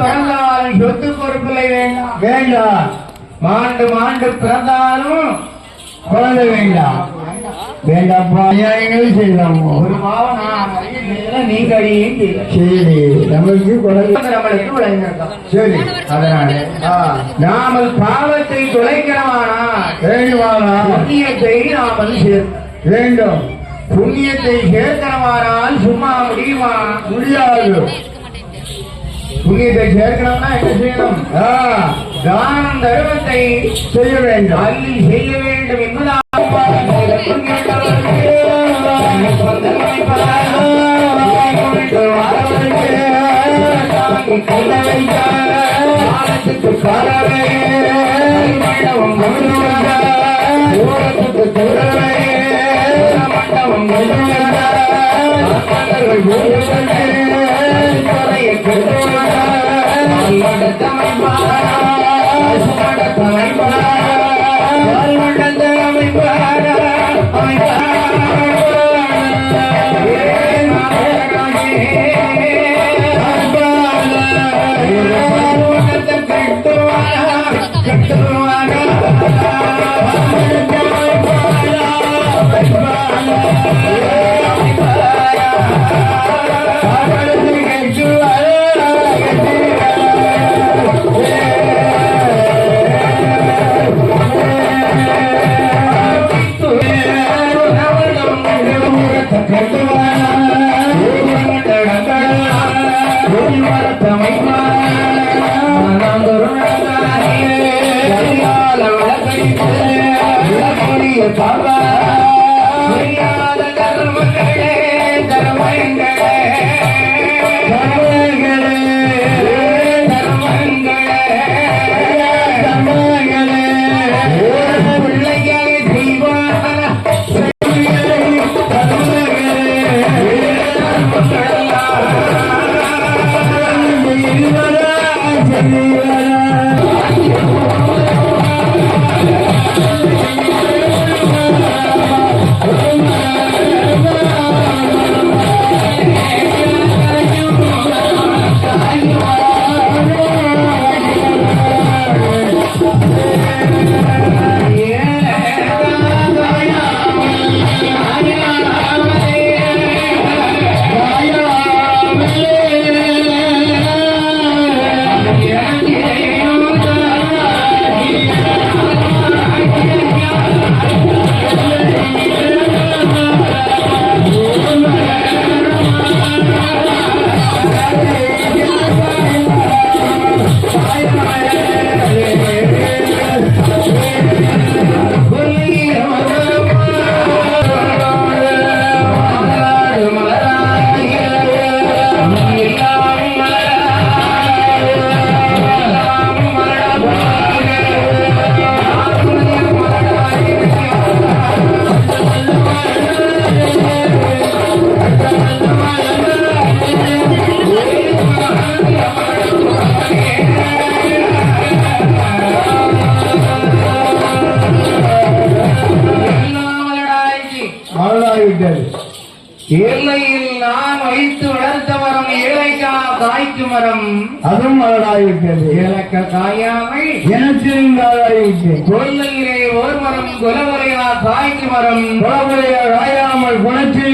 பிறந்தாலும் சொத்து பொறுப்பில்லை வேண்டாம். வேண்டாம். மாண்டு மாண்டு பிறந்தாலும் குழந்தை வேண்டாம். வேண்டாப்பா நியாயங்கள் செய்யலாம் ஒரு அறியல, நீங்க சரி நமக்கு நம்மளுக்கு விளைஞ்சிருக்கோம் சரி. அதனால ஆ, நாமல் பாவத்தை துளைக்கிறவானா? வேண்டுமானா புண்ணியத்தை நாமல் சேர்க்க வேண்டும். புண்ணியத்தை சேர்க்கிறவானால் சும்மா முடியுமா? முடியாது. புண்ணியத்தை சேர்க்கணும்னா என்ன செய்யணும்? தானம் தர்மத்தை செய்ய வேண்டும். அள்ளி செய்ய வேண்டும் என்பதாக Bye. Bava Thank you. எல்லையில் நான் வைத்து வளர்த்த மரம் ஏழைக்கா காய்க்கு மரம். அதுவும் மகளாகிவிட்டது ஏலக்க காயாமை எனச்சிருந்தாகிவிட்டேன் கொல்லையிலே ஓர் மரம் குலவரையா காய்க்கு மரம். குழந்தைய ராயாமல் குணத்தில்